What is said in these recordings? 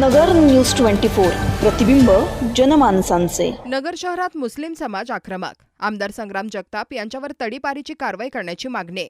नगर news twenty four. प्रतिबिंब जनमानसांचे. नगर शहरात मुस्लिम समाज आक्रमक. आमदार संग्राम जगताप यांच्यावर तडीपारीची कारवाई करण्याची मागणी.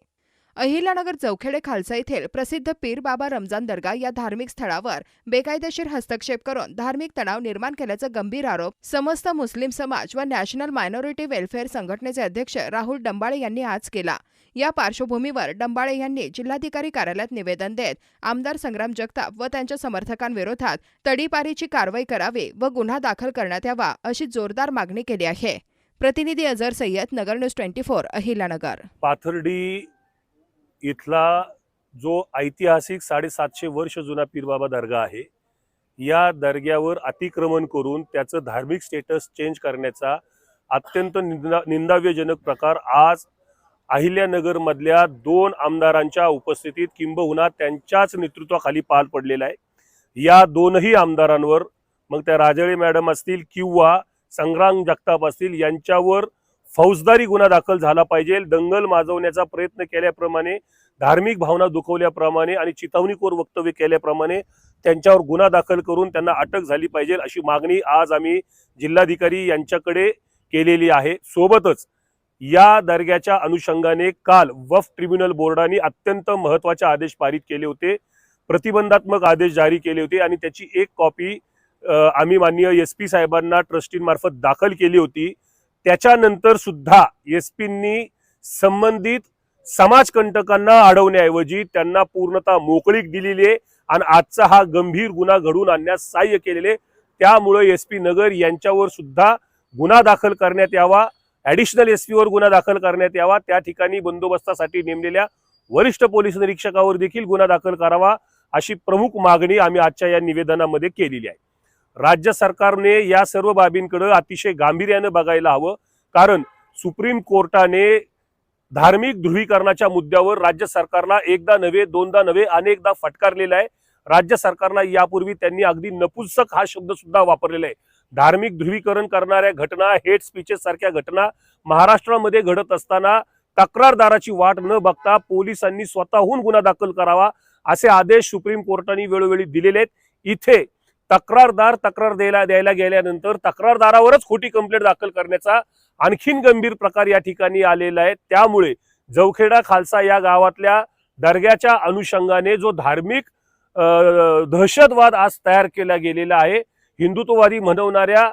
अहिल्यानगर चौखेडे खालसा येथील प्रसिद्ध पीर बाबा रमजान दर्गा या धार्मिक स्थळावर बेकायदेशीर हस्तक्षेप करून धार्मिक तणाव निर्माण केल्याचा गंभीर आरोप समस्त मुस्लिम समाज व नॅशनल मायनॉरिटी वेलफेअर संघटनेचे अध्यक्ष राहुल डंबाळे यांनी आज केला. या पार्श्वभूमीवर डंबाळे यांनी जिल्हाधिकारी कार्यालयात निवेदन देत आमदार संग्राम जगताप व त्यांच्या समर्थकांविरोधात तडीपारीची कारवाई करावी व गुन्हा दाखल करण्यात यावा अशी जोरदार मागणी केली आहे. प्रतिनिधी Azhar Sayyed Nagar news twenty four Ahilyanagar. Pathardi इथला जो ऐतिहासिक साडेसातशे वर्ष जुना पीरबाबा दर्गा आहे या दर्ग्यावर अतिक्रमण करून त्याचं धार्मिक स्टेटस चेंज करण्याचा अत्यंत निंदा निंदाव्यजनक प्रकार आज अहिल्यानगरमधल्या दोन आमदारांच्या उपस्थितीत किंबहुना त्यांच्याच नेतृत्वाखाली पार पडलेला आहे. या दोनही आमदारांवर मग त्या राजळे मॅडम असतील किंवा संग्राम जगताप असतील यांच्यावर फौजदारी गुन्हा दाखल झाला पाहिजे. दंगल माजवण्याचा प्रयत्न केल्याप्रमाणे धार्मिक भावना दुखवल्याप्रमाणे आणि चिथावणीखोर वक्तव्य केल्याप्रमाणे त्यांच्यावर गुन्हा दाखल करून त्यांना अटक झाली पाहिजे अशी मागणी आज आम्ही जिल्हाधिकारी यांच्याकडे केलेली आहे. सोबतच या दर्ग्याच्या अनुषंगाने काल वफ ट्रिब्युनल बोर्डाने अत्यंत महत्त्वाचे आदेश पारित केले होते. प्रतिबंधात्मक आदेश जारी केले होते आणि त्याची एक कॉपी आम्ही माननीय एस पी साहेबांना ट्रस्टींमार्फत दाखल केली होती. त्याच्यानंतर सुद्धा एस पींनी संबंधित समाजकंटकांना अडवण्याऐवजी त्यांना पूर्णतः मोकळीक दिलेली आहे आणि आजचा हा गंभीर गुन्हा घडून आणण्यास सहाय्य केलेले त्यामुळे एस पी नगर यांच्यावर सुद्धा गुन्हा दाखल करण्यात यावा. ॲडिशनल एस पीवर गुन्हा दाखल करण्यात यावा. त्या ठिकाणी बंदोबस्तासाठी नेमलेल्या वरिष्ठ पोलीस निरीक्षकावर देखील गुन्हा दाखल करावा अशी प्रमुख मागणी आम्ही आजच्या या निवेदनामध्ये केलेली आहे. राज्य सरकारने या सर्व बाबींकडे अतिशय गांभीर्यानं बघायला हवं. कारण सुप्रीम कोर्टाने धार्मिक ध्रुवीकरणाच्या मुद्द्यावर राज्य सरकारला एकदा नव्हे दोनदा नव्हे अनेकदा फटकारलेला आहे. राज्य सरकारला यापूर्वी त्यांनी अगदी नपुंसक हा शब्द सुद्धा वापरलेला आहे. धार्मिक ध्रुवीकरण करणाऱ्या घटना हेट स्पीचेस सारख्या घटना महाराष्ट्रामध्ये घडत असताना तक्रारदाराची वाट न बघता पोलिसांनी स्वतःहून गुन्हा दाखल करावा असे आदेश सुप्रीम कोर्टाने वेळोवेळी दिलेले आहेत. इथे तक्रारदार तक्रार द्यायला द्यायला गेल्यानंतर तक्रारदारावरच खोटी कंप्लेंट दाखल करण्याचा आणखीन गंभीर प्रकार या ठिकाणी आलेला आहे. त्यामुळे जवखेडा खालसा या गावातल्या दर्ग्याच्या अनुषंगाने जो धार्मिक दहशतवाद आज तयार केला गेलेला आहे हिंदुत्ववादी म्हणवणाऱ्या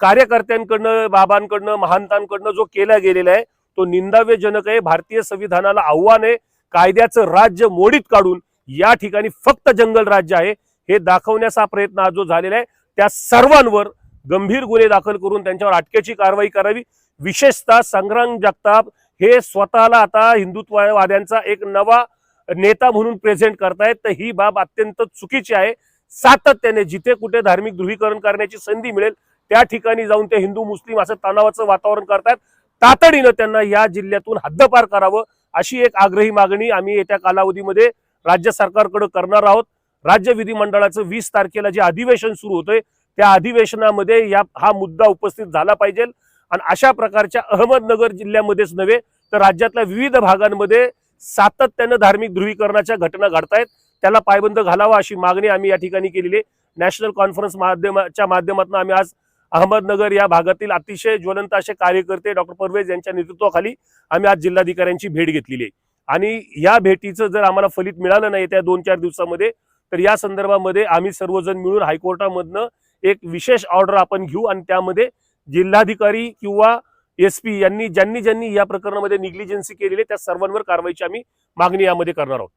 कार्यकर्त्यांकडनं बाबांकडनं महांतांकडनं जो केला गेलेला आहे तो निंदाव्यजनक आहे. भारतीय संविधानाला आव्हान आहे कायद्याचं राज्य मोडीत काढून या ठिकाणी फक्त जंगल राज्य आहे. हे दाखवण्याचा प्रयत्न आज जो झालेला आहे त्या सर्वांवर गंभीर गुन्हे दाखल करून त्यांच्यावर अटकेची कारवाई करावी. विशेषतः संग्राम जगताप हे स्वतःला आता हिंदुत्ववाद्यांचा एक नवा नेता म्हणून प्रेझेंट करतायत. तर ही बाब अत्यंत चुकीची आहे. सातत्याने जिथे कुठे धार्मिक ध्रुवीकरण करण्याची संधी मिळेल त्या ठिकाणी जाऊन ते हिंदू मुस्लिम असं तणावाचं वातावरण करतात तातडीनं त्यांना या जिल्ह्यातून हद्दपार करावं अशी एक आग्रही मागणी आम्ही येत्या कालावधीमध्ये राज्य सरकारकडे करणार आहोत. राज्य विधिमंडळाचं वीस तारखेला जे अधिवेशन सुरू होतंय त्या अधिवेशनामध्ये या हा मुद्दा उपस्थित झाला पाहिजे. आणि अशा प्रकारच्या अहमदनगर जिल्ह्यामध्येच नव्हे तर राज्यातल्या विविध भागांमध्ये सातत्यानं धार्मिक ध्रुवीकरणाच्या घटना घडतायत. त्याला पायबंद घालावा अशी मागणी आम्ही या ठिकाणी केलेली आहे. नॅशनल कॉन्फरन्स माध्यमाच्या माध्यमातून आम्ही आज अहमदनगर या भागातील अतिशय ज्वलंत असे कार्यकर्ते डॉक्टर परवेज यांच्या नेतृत्वाखाली आम्ही आज जिल्हाधिकाऱ्यांची भेट घेतलेली आहे. आणि या भेटीचं जर आम्हाला फलित मिळालं नाही त्या दोन चार दिवसामध्ये तर या संदर्भामध्ये आम्ही सर्वजण मिळून हायकोर्टामधनं एक विशेष ऑर्डर आपण घेऊ आणि त्यामध्ये जिल्हाधिकारी किंवा एस पी यांनी ज्यांनी ज्यांनी या प्रकरणामध्ये निग्लिजन्सी केलेली आहे, त्या सर्वांवर कारवाईची आम्ही मागणी यामध्ये करणार आहोत.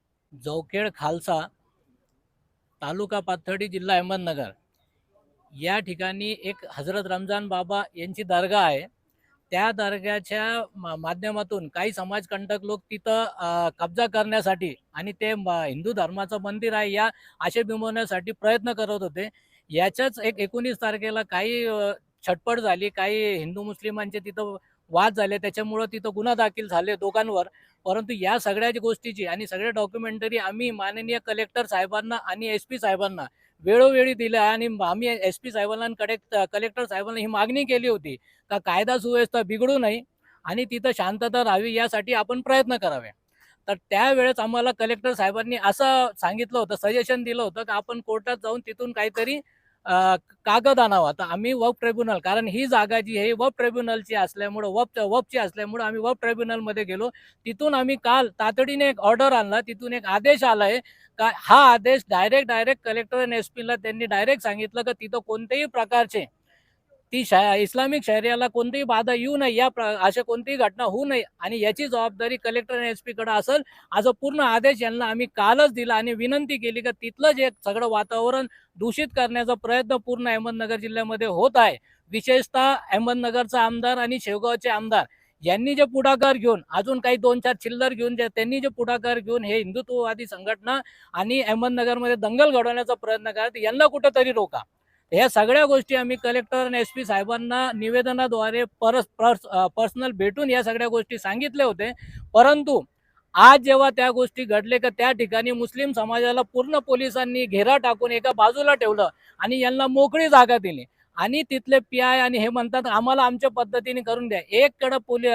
जवखेड खालसा तालुका पाथर्डी जिल्हा अहमदनगर. या ठिकाणी एक हजरत रमजान बाबा यांची दर्गा आहे. त्या दर्ग्याच्या मा- माध्यमातून काही समाजकंटक लोक तिथं कब्जा करण्यासाठी आणि ते हिंदू धर्माचं मंदिर आहे या आशे बिंबवण्यासाठी प्रयत्न करत होते. याच्याच एक एकोणीस तारखेला काही छटपट झाली काही हिंदू मुस्लिमांचे तिथं वाद झाले त्याच्यामुळं तिथं गुन्हा दाखल झाले दोघांवर. परंतु या सगळ्या गोष्टीची आणि सगळ्या डॉक्युमेंटरी आम्ही माननीय कलेक्टर साहेबांना आणि एस पी साहेबांना वेळोवेळी दिल्या आणि आम्ही एस पी साहेबांकडे कलेक्टर साहेबांना ही मागणी केली होती का कायदा सुव्यवस्था बिघडू नये आणि तिथं शांतता राहावी यासाठी आपण प्रयत्न करावे. तर त्यावेळेस आम्हाला कलेक्टर साहेबांनी असं सांगितलं होतं सजेशन दिलं होतं की आपण कोर्टात जाऊन तिथून काहीतरी कागद आणावा तर आम्ही वफ ट्रिब्युनल कारण ही जागा जी आहे वफ ट्रिब्युनलची असल्यामुळं वफ वफची असल्यामुळं आम्ही वफ ट्रिब्युनलमध्ये गेलो. तिथून आम्ही काल तातडीने एक ऑर्डर आणला. तिथून एक आदेश आलाय का हा आदेश डायरेक्ट डायरेक्ट कलेक्टर आणि एस ला त्यांनी डायरेक्ट सांगितलं की तिथं कोणत्याही प्रकारचे ती शा इस्लामिक शहरियाला कोणतीही बाधा येऊ नये या अशा कोणतीही घटना होऊ नये आणि याची जबाबदारी कलेक्टर आणि एस पीकडे असेल असा पूर्ण आदेश यांना आम्ही कालच दिला आणि विनंती केली की तिथलं जे सगळं वातावरण दूषित करण्याचा प्रयत्न पूर्ण अहमदनगर जिल्ह्यामध्ये होत आहे. विशेषतः अहमदनगरचा आमदार आणि शेवगावचे आमदार यांनी जे पुढाकार घेऊन अजून काही दोन चार चिल्लर घेऊन जे त्यांनी जे पुढाकार घेऊन हे हिंदुत्ववादी संघटना आणि अहमदनगरमध्ये दंगल घडवण्याचा प्रयत्न करत यांना कुठंतरी रोका. ह्या सगळ्या गोष्टी आम्ही कलेक्टर आणि एस पी साहेबांना निवेदनाद्वारे परस पर्स पर्सनल भेटून या सगळ्या गोष्टी सांगितल्या होते. परंतु आज जेव्हा त्या गोष्टी घडले का त्या ठिकाणी मुस्लिम समाजाला पूर्ण पोलिसांनी घेरा टाकून एका बाजूला ठेवलं आणि यांना मोकळी जागा दिली. आणि तिथले पी आय आणि हे म्हणतात आम्हाला आमच्या पद्धतीने करून द्या. एक कडे पोली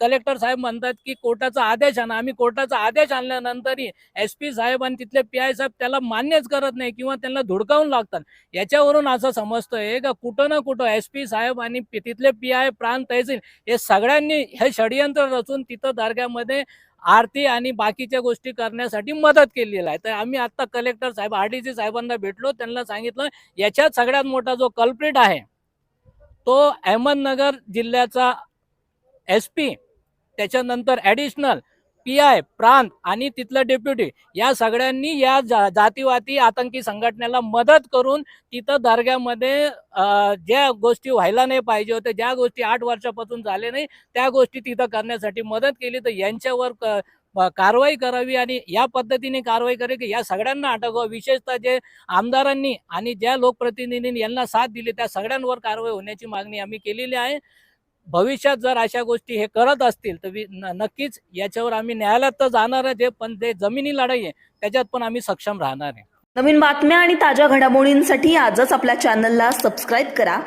कलेक्टर साहेब म्हणतात की कोर्टाचा आदेश आणा. आम्ही कोर्टाचा आदेश आणल्यानंतरही एस पी साहेब आणि तिथले पी आय साहेब त्याला मान्यच करत नाही किंवा त्यांना धुडकावून लागतात. याच्यावरून असं समजतंय का कुठं ना कुठं एस पी साहेब आणि तिथले पी आय प्रांत तहसील हे सगळ्यांनी हे षडयंत्र रचून तिथं दर्ग्यामध्ये आरती आणि बाकीच्या गोष्टी करण्यासाठी मदत केलेली आहे. तर आम्ही आता कलेक्टर साहेब आर डी सी साहेबांना भेटलो त्यांना सांगितलं याच्यात सगळ्यात मोठा जो कल्प्रिट आहे तो अहमदनगर जिल्ह्याचा एस पी त्याच्यानंतर ॲडिशनल पी आय प्रांत आणि तिथलं डेप्युटी या सगळ्यांनी या जा- जातीवादी आतंकी संघटनेला मदत करून तिथं दर्ग्यामध्ये ज्या गोष्टी व्हायला नाही पाहिजे होत्या ज्या गोष्टी आठ वर्षापासून झाल्या नाही त्या गोष्टी तिथं करण्यासाठी मदत केली तर यांच्यावर क- कारवाई करावी आणि या पद्धतीने कारवाई करावी की या सगळ्यांना अटकावं. विशेषतः जे आमदारांनी आणि ज्या लोकप्रतिनिधींनी यांना साथ दिली त्या सगळ्यांवर कारवाई होण्याची मागणी आम्ही केलेली आहे. भविष्यात जर अशा गोष्टी हे करत असतील तर नक्कीच याच्यावर आम्ही न्यायालयात तर जाणारच आहे पण ते जमिनी लढाई आहे त्याच्यात पण आम्ही सक्षम राहणार आहे. नवीन बातम्या आणि ताज्या घडामोडींसाठी आजच आपल्या चॅनलला सबस्क्राईब करा.